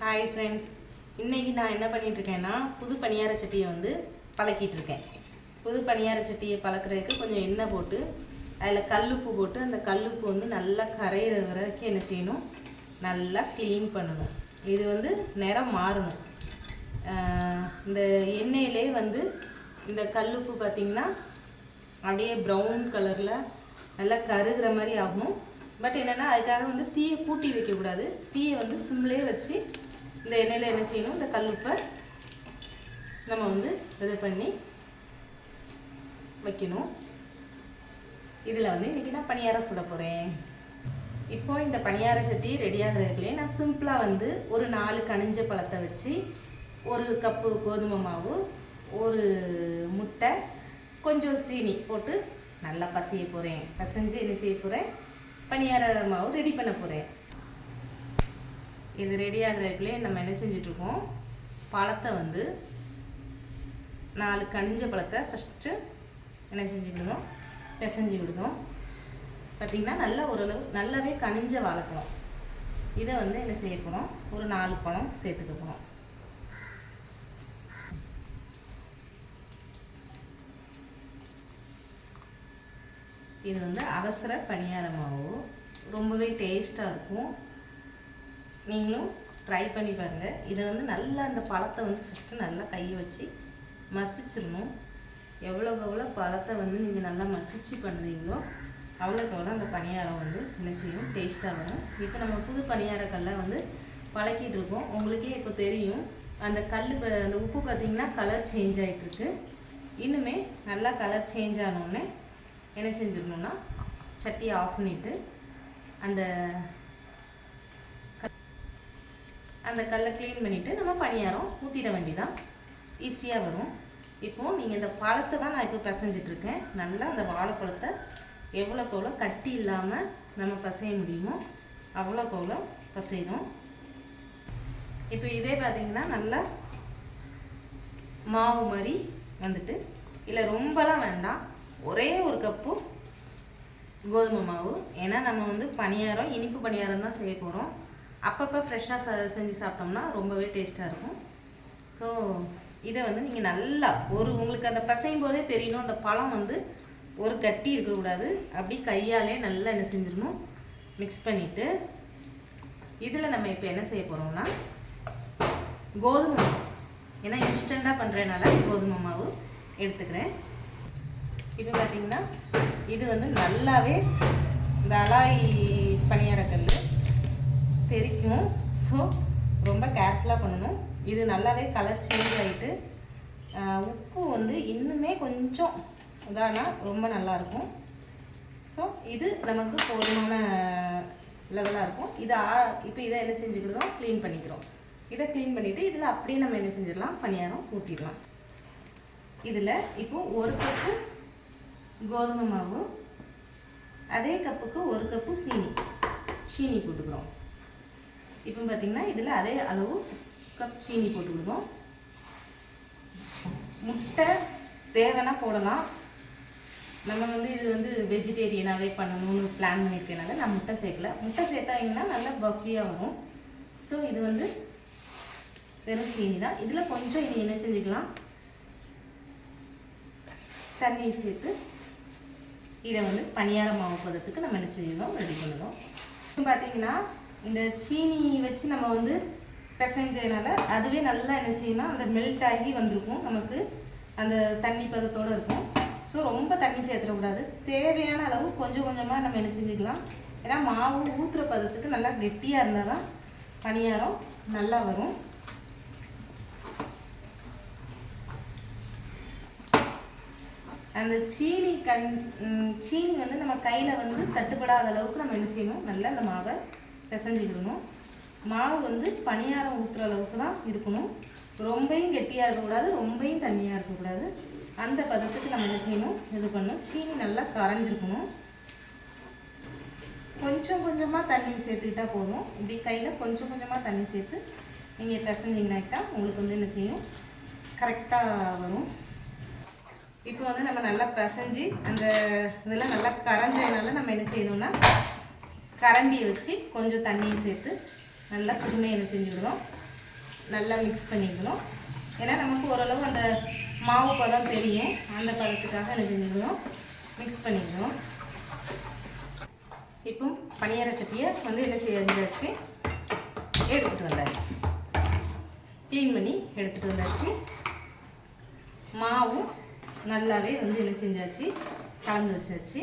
Hi friends இன்றைக்கி நான் என்ன பண்ணிகிட்ருக்கேன்னா புது பணியார சட்டியை வந்து பழக்கிட்டு இருக்கேன் புது பணியார சட்டியை பழக்கிறதுக்கு கொஞ்சம் எண்ணெய் போட்டு அதில் கல்லுப்பு போட்டு அந்த கல்லுப்பு வந்து நல்லா கரையிற வரைக்கும் என்ன செய்யணும்? நல்லா க்ளீன் பண்ணணும். இது வந்து நிறம் மாறணும். இந்த எண்ணெயிலே வந்து இந்த கல்லுப்பு பார்த்திங்கன்னா அப்படியே ப்ரௌன் கலரில் நல்லா கருகிற மாதிரி ஆகும். பட் என்னென்னா அதுக்காக வந்து தீயை கூட்டி வைக்கக்கூடாது. தீயை வந்து சிம்லேயே வச்சு இந்த எண்ணெயில் என்ன செய்யணும்? இந்த கல்லுப்பை நம்ம வந்து இது பண்ணி வைக்கணும். இதில் வந்து இன்றைக்கி நான் பணியாரம் சுட போகிறேன் இப்போ இந்த பணியார சட்டி ரெடியாகிறதுக்குள்ளே நான் சிம்பிளாக வந்து ஒரு நாலு கனிஞ்ச பழத்தை வச்சு ஒரு கப்பு கோதுமை மாவு ஒரு முட்டை கொஞ்சம் சீனி போட்டு நல்லா பசைய போகிறேன் பசைஞ்சு என்ன செய்ய போகிறேன் பணியார மாவு ரெடி பண்ண போகிறேன் இது ரெடி ஆகிறதுக்குள்ளே நம்ம என்ன செஞ்சிட்ருக்கோம்? பழத்தை வந்து நாலு கனிஞ்ச பழத்தை ஃபஸ்ட்டு என்ன செஞ்சு விடுதோம் பிசைஞ்சு விடுதோம் பார்த்திங்கன்னா நல்ல ஓரளவு நல்லாவே கனிஞ்ச வாழைப்பழம். இதை வந்து என்ன செய்ய போகிறோம் ஒரு நாலு பழம் சேர்த்துக்க போகிறோம் இது வந்து அவசர பணியார மாவு ரொம்பவே டேஸ்ட்டாக இருக்கும். நீங்களும் ட்ரை பண்ணி பாருங்கள் இதை வந்து நல்லா அந்த பழத்தை வந்து ஃபஸ்ட்டு நல்லா கையை வச்சு மசிச்சிடணும். எவ்வளோக்கு எவ்வளோ பழத்தை வந்து நீங்கள் நல்லா மசிச்சு பண்ணுறீங்களோ அவ்வளோக்கு அவ்வளோ அந்த பணியாரம் வந்து என்ன செய்யும்? டேஸ்ட்டாக வரும். இப்போ நம்ம புது பணியாரக்கல்லை வந்து பழக்கிட்டு இருக்கோம். உங்களுக்கே இப்போ தெரியும். அந்த கல் இப்போ அந்த உப்பு பார்த்தீங்கன்னா கலர் சேஞ்ச் ஆகிட்டுருக்கு இன்னுமே நல்லா கலர் சேஞ்ச் ஆனோடனே என்ன செஞ்சிடணும்னா சட்டியை ஆஃப் பண்ணிவிட்டு அந்த அந்த கல்லை க்ளீன் பண்ணிவிட்டு நம்ம பணியாரம் ஊற்றிட வேண்டிதான் ஈஸியாக வரும். இப்போது நீங்கள் இந்த பழத்தை தான் நான் இப்போ பிசைஞ்சிட்ருக்கேன் நல்லா அந்த வாழைப்பழத்தை எவ்வளோக்கு எவ்வளோ கட்டி இல்லாமல் நம்ம பிசைய முடியுமோ அவ்வளோக்கு எவ்வளோ பிசையணும். இப்போ இதே பார்த்தீங்கன்னா நல்லா மாவு மாதிரி வந்துட்டு இல்லை ரொம்பலாம் வேண்டாம். ஒரே ஒரு கப்பு கோதுமை மாவு. ஏன்னா நம்ம வந்து பணியாரம் இனிப்பு பணியாரம் தான் செய்ய போகிறோம் அப்பப்போ ஃப்ரெஷ்ஷாக செஞ்சு சாப்பிட்டோம்னா ரொம்பவே டேஸ்ட்டாக இருக்கும். ஸோ இதை வந்து நீங்கள் நல்லா ஒரு உங்களுக்கு அந்த பசையும் போதே தெரியணும். அந்த பழம் வந்து ஒரு கட்டி இருக்கக்கூடாது. அப்படி கையாலே நல்லா என்ன செஞ்சிடணும்? மிக்ஸ் பண்ணிவிட்டு இதில் நம்ம இப்போ என்ன செய்ய போகிறோம்னா கோதுமை ஏன்னா இன்ஸ்டண்ட்டாக பண்ணுறதுனால கோதுமை மாவு எடுத்துக்கிறேன். இப்போ பார்த்திங்கன்னா இது வந்து நல்லாவே இந்த அலாய் பணியாரக்கல் தெரிக்கும். ஸோ ரொம்ப கேர்ஃபுல்லாக பண்ணணும். இது நல்லாவே கலர் சேஞ்ச் ஆகிட்டு உப்பு வந்து இன்னுமே கொஞ்சம் இதானா ரொம்ப நல்லாயிருக்கும் ஸோ இது நமக்கு போதுமான லெவலாக இருக்கும். இதை ஆ இப்போ இதை என்ன செஞ்சுக்கிடுதோம் க்ளீன் பண்ணிக்கிறோம். இதை க்ளீன் பண்ணிவிட்டு இதில் அப்படியே நம்ம என்ன செஞ்சிடலாம்? பணியாரம் ஊற்றிடலாம் இதில் இப்போது ஒரு கப்பு கோதுமை மாவு அதே கப்புக்கு ஒரு கப்பு சீனி. சீனி போட்டுக்கிறோம். இப்போ பார்த்தீங்கன்னா இதில் அதே அளவு கப் சீனி போட்டுக்கிடுவோம் முட்டை தேவைன்னா போடலாம். நம்ம வந்து இது வந்து வெஜிடேரியனாகவே பண்ணணும்னு பிளான் பண்ணியிருக்கனால நான் முட்டை சேர்க்கல. முட்டை சேர்த்தாங்கன்னா நல்லா பஃபியாக வரும். ஸோ இது வந்து வெறும் சீனி தான் இதில் கொஞ்சம் இனி என்ன செஞ்சுக்கலாம்? தண்ணீர் சேர்த்து இதை வந்து பணியார மாவு பதத்துக்கு நம்ம என்ன செய்யணும்? ரெடி பண்ணணும் இப்போ பார்த்தீங்கன்னா இந்த சீனி வச்சு நம்ம வந்து பிசைஞ்சதுனால அதுவே நல்லா என்ன செய்யணும் அந்த மெல்ட் ஆகி வந்திருக்கும். நமக்கு அந்த தண்ணி பதத்தோடு இருக்கும். ஸோ ரொம்ப தண்ணி சேர்த்துடக்கூடாது. தேவையான அளவு கொஞ்சம் கொஞ்சமாக நம்ம என்ன செஞ்சுக்கலாம். ஏன்னா மாவு ஊற்றுற பதத்துக்கு நல்லா கெட்டியாக இருந்தால் தான் பணியாரம் நல்லா வரும். அந்த சீனி கண் சீனி வந்து நம்ம கையில் வந்து தட்டுப்படாத அளவுக்கு நம்ம என்ன செய்யணும்? நல்லா அந்த மாவை பிசைஞ்சிக்கணும் மாவு வந்து பணியாரம் ஊற்றுற அளவுக்கு தான் இருக்கணும். ரொம்பையும் கெட்டியாக இருக்கக்கூடாது ரொம்பையும் தண்ணியாக இருக்கக்கூடாது. அந்த பதத்துக்கு நம்ம என்ன செய்யணும்? இது பண்ணணும். சீனி நல்லா கரைஞ்சிருக்கணும். கொஞ்சம் கொஞ்சமாக தண்ணி சேர்த்துக்கிட்டா போதும். இப்படி கையில் கொஞ்சம் கொஞ்சமாக தண்ணி சேர்த்து நீங்கள் பிசைஞ்சிங்கனாக்கிட்டா உங்களுக்கு வந்து என்ன செய்யும்? கரெக்டாக வரும். இப்போ வந்து நம்ம நல்லா பிசைஞ்சு அந்த இதெல்லாம் நல்லா கரைஞ்சதுனால நம்ம என்ன செய்யணும்னா கரண்டியை வச்சு கொஞ்சம் தண்ணியை சேர்த்து நல்லா திரும்ப என்ன செஞ்சு நல்லா மிக்ஸ் பண்ணிக்கணும் ஏன்னா நமக்கு ஓரளவு அந்த மாவு பதம் தெரியும். அந்த பதத்துக்காக என்ன செஞ்சுக்கணும் மிக்ஸ் பண்ணிக்கணும் இப்போ பனியார சட்டியை வந்து என்ன செஞ்சாச்சு? எடுத்துகிட்டு வந்தாச்சு. க்ளீன் பண்ணி எடுத்துகிட்டு வந்தாச்சு. மாவும் நல்லாவே வந்து என்ன செஞ்சாச்சு? கலந்து வச்சாச்சு.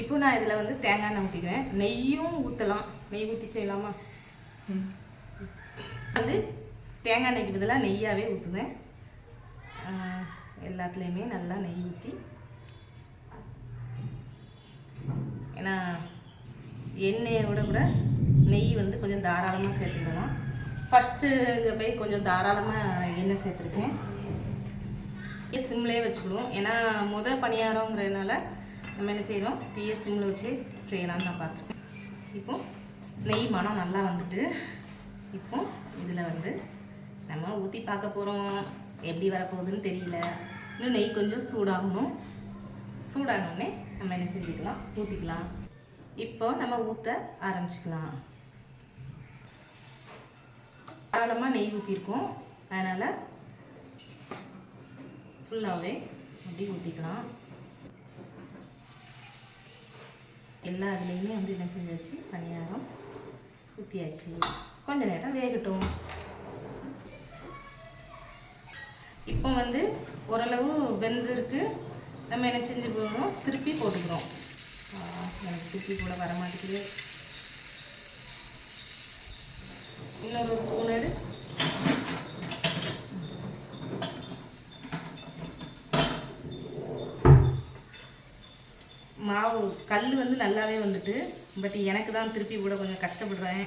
இப்போ நான் இதில் வந்து தேங்காய் எண்ணெய் ஊற்றிக்கிறேன் நெய்யும் ஊற்றலாம் நெய் ஊற்றி செய்யலாமா வந்து தேங்காய் எண்ணெய்க்கு பதிலாக நெய்யாகவே ஊற்றுவேன் எல்லாத்துலேயுமே நல்லா நெய் ஊற்றி ஏன்னா எண்ணெயை விட கூட நெய் வந்து கொஞ்சம் தாராளமாக சேர்த்துக்கணும் ஃபஸ்ட்டு போய் கொஞ்சம் தாராளமாக எண்ணெய் சேர்த்துருக்கேன். சிம்லேயே வச்சுக்கிடுவோம் ஏன்னா முத பணியாரங்கிறதுனால நம்ம என்ன செய்கிறோம் தீய சிம்மில் வச்சு செய்யலாம்னு நான் பார்த்துருக்கேன். இப்போ நெய் மனம் நல்லா வந்துட்டு இப்போ இதில் வந்து நம்ம ஊற்றி பார்க்க போகிறோம் எப்படி வரப்போகுதுன்னு தெரியல. இன்னும் நெய் கொஞ்சம் சூடாகணும். சூடானோடனே நம்ம என்ன செஞ்சுக்கலாம்? ஊற்றிக்கலாம் இப்போ நம்ம ஊற்ற ஆரம்பிச்சுக்கலாம். தாராளமாக நெய் ஊற்றிருக்கோம் அதனால் ஃபுல்லாகவே அப்படி ஊற்றிக்கலாம் எல்லா இதுலேயுமே வந்து என்ன செஞ்சாச்சு? பணியாரம் ஊற்றியாச்சு கொஞ்சம் நேரம் வேகட்டும். இப்போ வந்து ஓரளவு வெந்திருக்கு. நம்ம என்ன செஞ்சு போகிறோம் திருப்பி போட்டுக்கிறோம். எனக்கு திருப்பி கூட வரமாட்டேங்குது. இன்னொரு கல் வந்து நல்லாவே வந்துட்டு பட் எனக்கு தான் திருப்பி கூட கொஞ்சம் கஷ்டப்படுறேன்.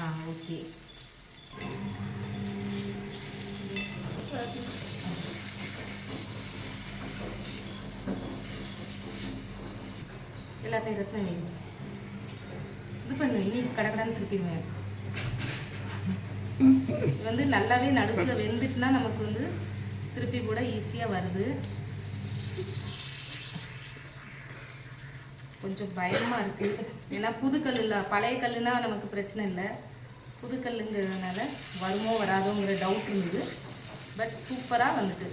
ஆ ஓகே எல்லாத்தையும் ரத்னம் வை. இது பண்ணு இனி கடகடான்னு திருப்பிடுவேன். இது வந்து நல்லாவே நடுசில் வெந்துட்டுனா நமக்கு வந்து திருப்பி கூட ஈஸியாக வருது. கொஞ்சம் பயமாக இருக்குது ஏன்னா புது கல் இல்லை பழைய கல்லுனா நமக்கு பிரச்சனை இல்லை. புது கல்லுங்கிறதுனால வருமோ வராதோங்கிற டவுட் இருந்தது. பட் சூப்பராக வந்துட்டு.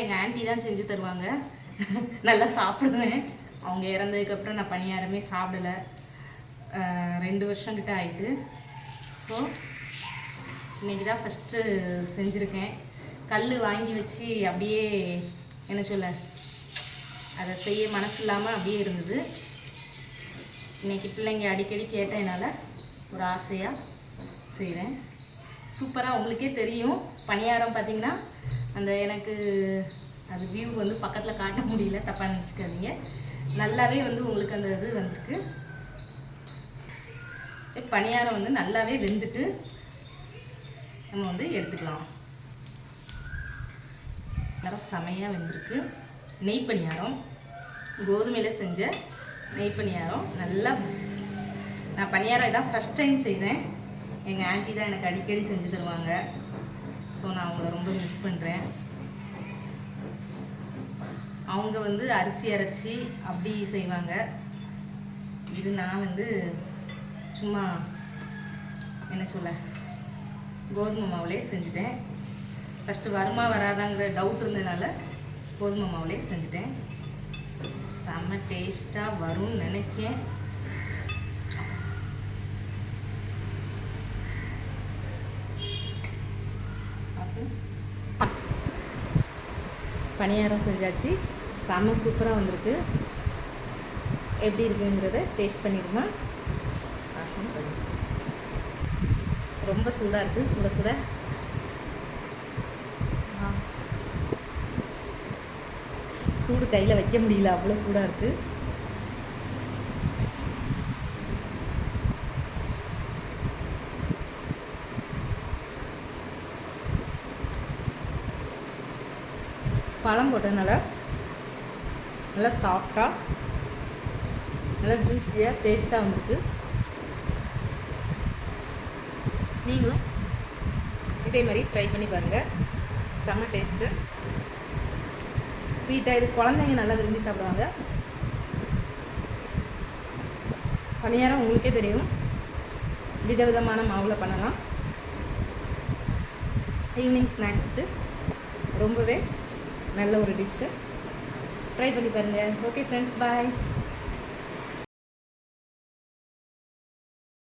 எங்கள் ஆண்டி தான் செஞ்சு தருவாங்க. நல்லா சாப்பிடுவேன். அவங்க இறந்ததுக்கப்புறம் நான் பணியாரமே சாப்பிடலை. ரெண்டு வருஷம் கிட்ட ஆயிட்டு. ஸோ இன்னைக்கு தான் ஃபஸ்ட்டு செஞ்சுருக்கேன். கல் வாங்கி வச்சு அப்படியே என்ன சொல்ல அதை செய்ய மனசு இல்லாமல் அப்படியே இருந்தது. இன்றைக்கி பிள்ளைங்க அடிக்கடி கேட்டதுனால ஒரு ஆசையாக செய்கிறேன் சூப்பராக உங்களுக்கே தெரியும். பணியாரம் பார்த்தீங்கன்னா அந்த எனக்கு அது வியூ வந்து பக்கத்தில் காட்ட முடியல தப்பாக நினச்சிக்காதீங்க. நல்லாவே வந்து உங்களுக்கு அந்த இது வந்திருக்கு. பணியாரம் வந்து நல்லாவே வெந்துட்டு நம்ம வந்து எடுத்துக்கலாம். நல்லா செமையாக வெந்திருக்கு. நெய் பணியாரம் கோதுமையில் செஞ்ச நெய் பணியாரம் நல்லா நான் பணியாரம் இதான் ஃபஸ்ட் டைம் செய்கிறேன் எங்கள் ஆண்டி தான் எனக்கு அடிக்கடி செஞ்சு தருவாங்க. ஸோ நான் அவங்கள ரொம்ப மிஸ் பண்ணுறேன் அவங்க வந்து அரிசி அரைச்சி அப்படி செய்வாங்க. இது நான் வந்து சும்மா என்ன சொல்ல கோதுமை மாவுலே செஞ்சுட்டேன். ஃபஸ்ட்டு வருமா வராதாங்கிற டவுட் இருந்ததுனால கோதுமை மாவுலே செஞ்சுட்டேன். செம்ம டேஸ்ட்டாக வரும்னு நினைக்கேன். பணியாரம் செஞ்சாச்சு. செம்ம சூப்பராக வந்திருக்கு. எப்படி இருக்குங்கிறத டேஸ்ட் பண்ணிடுமா? ரொம்ப சூடாக இருக்குது சுட சுட. சூடு கையில் வைக்க முடியல அவ்வளோ சூடாக இருக்குது பழம் போட்டதுனால நல்லா சாஃப்டாக நல்லா ஜூஸியாக டேஸ்ட்டாக வந்திருக்கு. நீங்களும் இதே மாதிரி ட்ரை பண்ணி பாருங்கள் செம்ம டேஸ்ட்டு. ஸ்வீட்டாக இது குழந்தைங்க நல்லா விரும்பி சாப்பிடுவாங்க. பணியாரம் உங்களுக்கே தெரியும். விதவிதமான மாவில் பண்ணலாம். ஈவினிங் ஸ்நாக்ஸ்க்கு ரொம்பவே நல்ல ஒரு டிஷ்ஷு ட்ரை பண்ணி பாருங்கள் ஓகே ஃப்ரெண்ட்ஸ் பாய்